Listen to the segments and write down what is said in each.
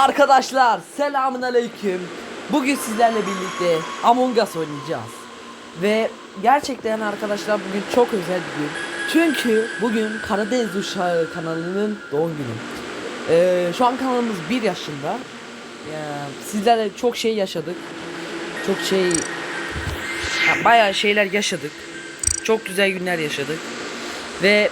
Arkadaşlar selamun aleyküm. Bugün sizlerle birlikte Among Us oynayacağız. Ve gerçekten arkadaşlar bugün çok özel bir gün. Çünkü bugün Karadeniz Uşağı kanalının doğum günü. Ee, şu an kanalımız 1 yaşında. Ee, sizlerle çok şey yaşadık. Çok şey... Ya, bayağı şeyler yaşadık. Çok güzel günler yaşadık. Ve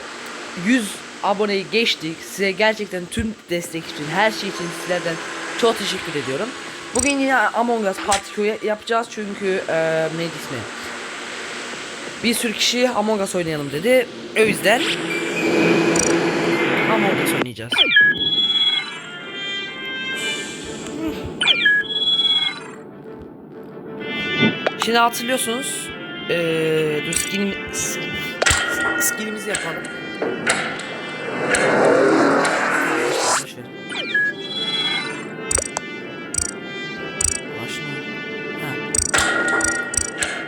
100 aboneyi geçtik. Size gerçekten tüm destek için, her şey için sizlerden çok teşekkür ediyorum. Bugün yine Among Us Part 2 yapacağız çünkü e, neydi ismi? Bir sürü kişi Among Us oynayalım dedi. O yüzden Among Us oynayacağız. Şimdi hatırlıyorsunuz. Eee dur skinimi, sk- skinimizi yapalım.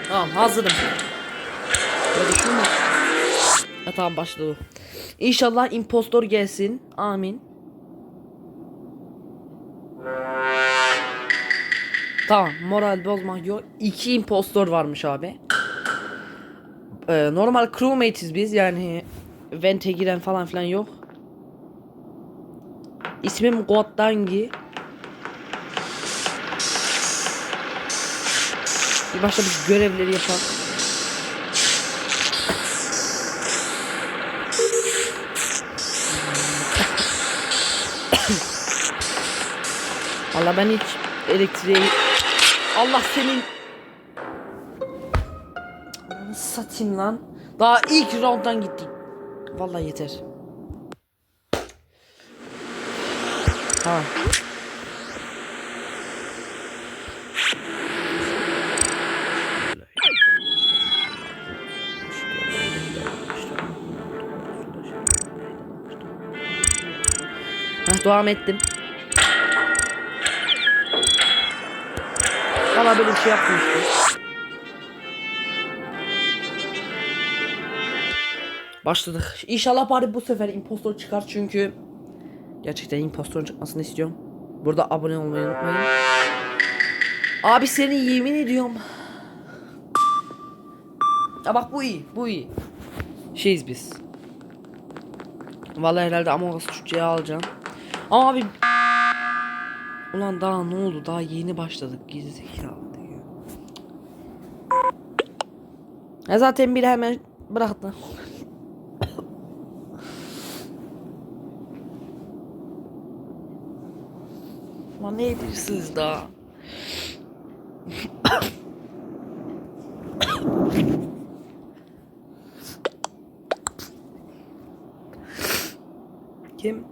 Tamam hazırım. Böyle mu? Ha, tamam başladı. İnşallah impostor gelsin. Amin. Tamam moral bozmak yok. İki impostor varmış abi. Ee, normal crewmate'iz biz yani vente giren falan filan yok. İsmim Goddangi. Bir başta bir görevleri yapalım. Valla ben hiç elektriğe... Allah senin... Satayım lan. Daha ilk rounddan gittik. Vallahi yeter. Tamam. Heh, ettim. Valla böyle bir şey yapmıştım. Başladık. İnşallah bari bu sefer impostor çıkar çünkü gerçekten impostorun çıkmasını istiyorum. Burada abone olmayı unutmayın. Abi seni yemin ediyorum. Ya bak bu iyi, bu iyi. Şeyiz biz. Vallahi herhalde Among Us Türkçe'ye alacağım. Ama abi Ulan daha ne oldu? Daha yeni başladık gerizekalı diyor. Ya zaten biri hemen bıraktı. Ne ediyorsunuz daha? Kim?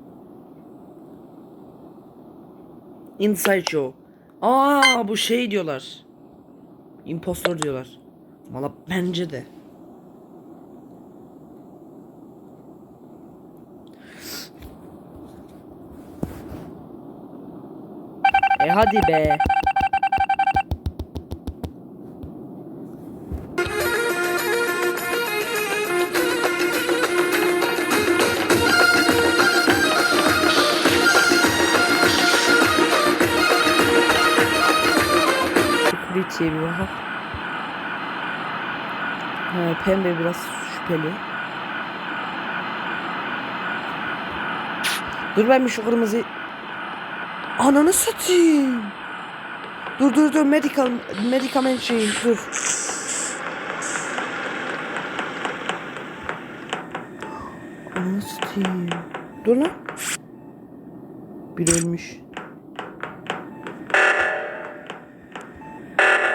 Inside Joe. Aa bu şey diyorlar. Impostor diyorlar. Valla bence de. E hadi be. Security'ye bir bakalım. Ha, pembe biraz şüpheli. Dur ben bir şu kırmızı... Ananı satayım. Dur dur dur medical medikament şeyi dur. Ananı satayım. Dur lan. Bir ölmüş.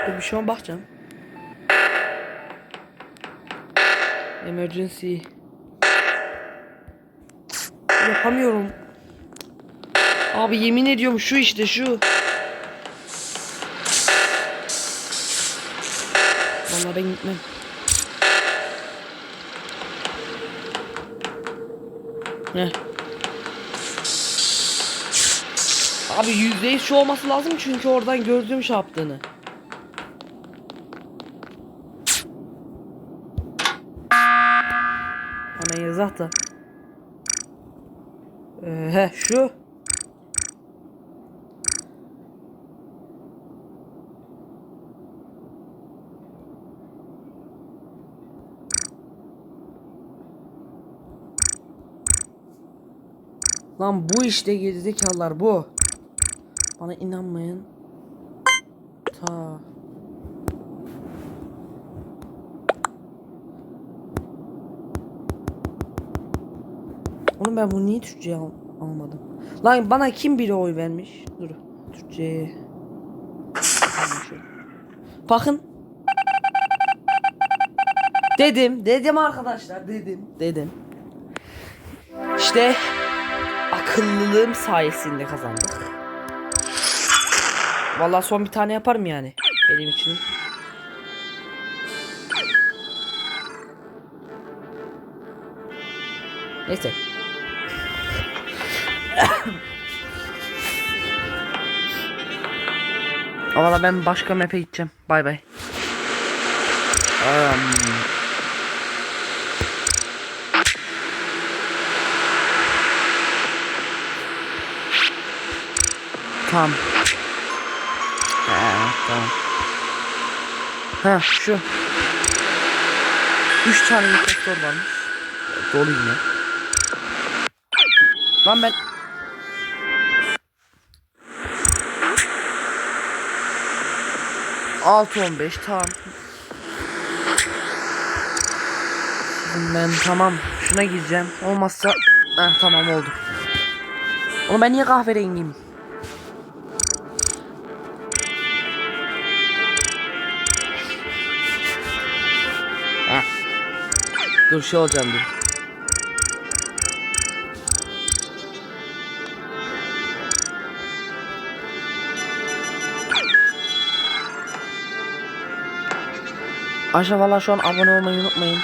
Dur bir şuna bakacağım. Emergency. Yapamıyorum. Abi yemin ediyorum şu işte şu. Vallahi ben gitmem. Ne? Abi yüzde şu olması lazım çünkü oradan gördüğüm şey yaptığını. Ana yazak da. Ee, he şu. Lan bu işte gerizekalılar bu. Bana inanmayın. Ta. Oğlum ben bunu niye Türkçe'ye al- almadım? Lan bana kim biri oy vermiş? Dur. Türkçe'ye. Bakın. Dedim, dedim arkadaşlar, dedim, dedim. İşte akıllılığım sayesinde kazandık. Vallahi son bir tane yaparım yani benim için. Neyse. Valla ben başka map'e gideceğim. Bay bay. Um, Tamam. Ha, tamam. Ha şu. Üç tane impostor varmış. Dolu yine. Lan ben... Altı on beş tamam. Şimdi ben tamam şuna gireceğim. Olmazsa... Heh, tamam oldu. Oğlum ben niye kahverengiyim? Dur şey olacağım dur. Aşağı valla şu an abone olmayı unutmayın.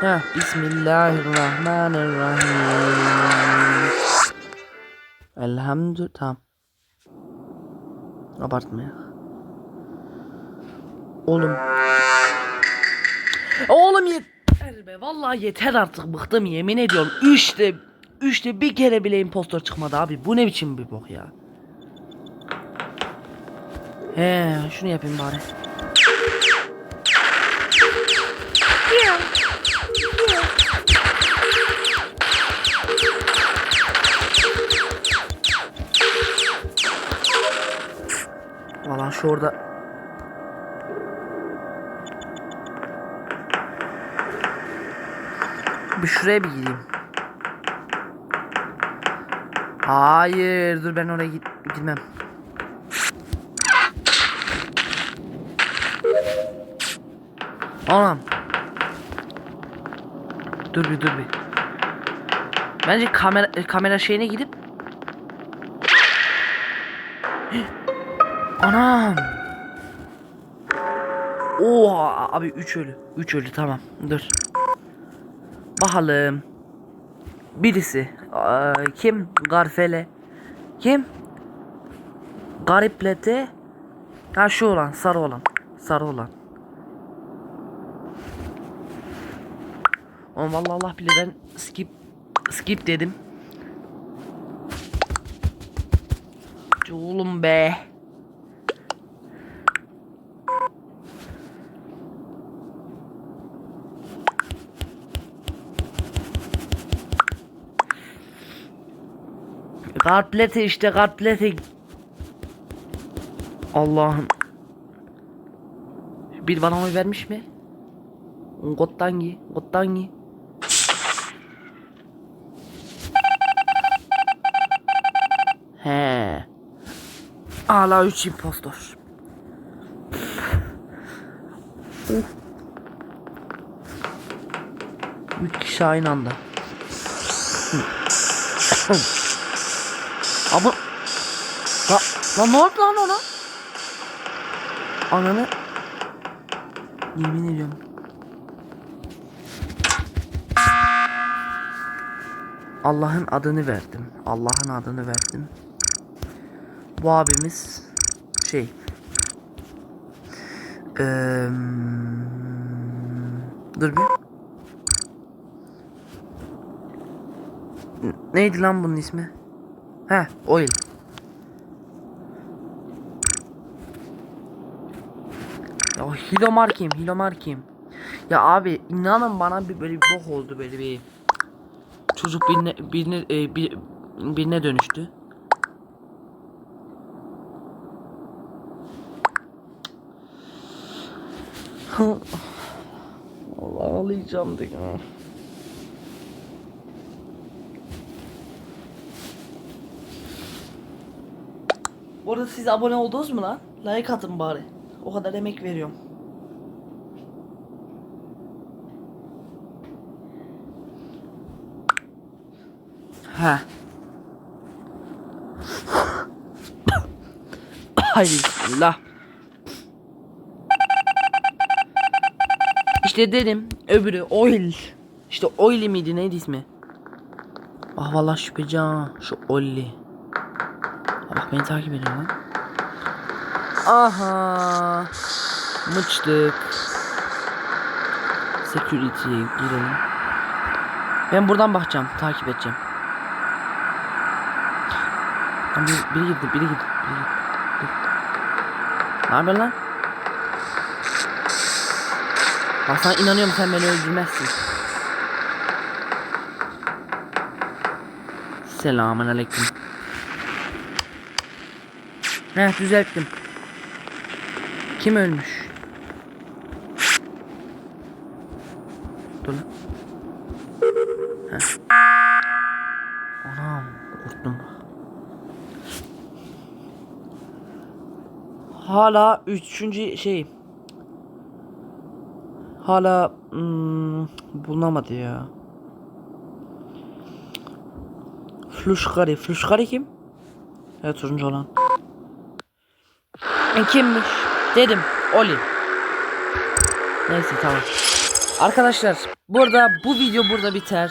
Ha, Bismillahirrahmanirrahim. Elhamdülillah. Tamam. Abartma ya. Oğlum. Oğlum yeter be. Vallahi yeter artık. Bıktım yemin ediyorum. Üçte, üçte bir kere bile impostor çıkmadı abi. Bu ne biçim bir bok ya. He, şunu yapayım bari. Valla şu orada Bir şuraya bir gideyim. Hayır dur ben oraya git gitmem. Anam. Dur bir dur bir. Bence kamera e, kamera şeyine gidip Anam. Oha abi 3 ölü. 3 ölü tamam. Dur. Bakalım. Birisi. Aa, kim? Garfele. Kim? Gariplete. Ha şu olan. Sarı olan. Sarı olan. Oğlum vallahi Allah bilir ben skip skip dedim. Oğlum be. Karplete işte karplete. Allah'ım. Bir bana oy vermiş mi? Gottangi, Gottangi. He. Hala 3 impostor. Uf. Üç kişi aynı anda. Abi La, lan ne oldu lan ona? Ananı Yemin ediyorum. Allah'ın adını verdim. Allah'ın adını verdim. Bu abimiz şey Eee Dur bir. Neydi lan bunun ismi? He, oil. Ya Hilomar kim? Hilomar kim? Ya abi inanın bana bir böyle bir bok oldu böyle bir çocuk birine birine e, bir birine dönüştü. Allah ağlayacağım da Bu arada siz abone oldunuz mu lan? Like atın bari. O kadar emek veriyorum. Ha. Haydi bismillah. İşte dedim öbürü oil. İşte oil miydi neydi ismi? Ah vallahi şüpheci ha. Şu Olli. Beni takip ediyor lan. Aha. Mıçtık. Security'ye girelim. Ben buradan bakacağım. Takip edeceğim. Lan biri, biri girdi, biri girdi, biri. Dur. Ne haber lan? Bak sana inanıyorum sen beni öldürmezsin. Selamun aleyküm. Heh düzelttim. Kim ölmüş? Dur lan. Heh. Anam korktum. Hala üçüncü şey. Hala hmm, bulunamadı ya. Fluşkari. Fluşkari kim? Evet turuncu olan. E, kimmiş? Dedim. Oli. Neyse tamam. Arkadaşlar burada bu video burada biter.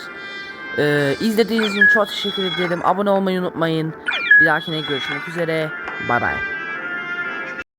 Ee, izlediğiniz için çok teşekkür ederim. Abone olmayı unutmayın. Bir dahakine görüşmek üzere. Bay bay.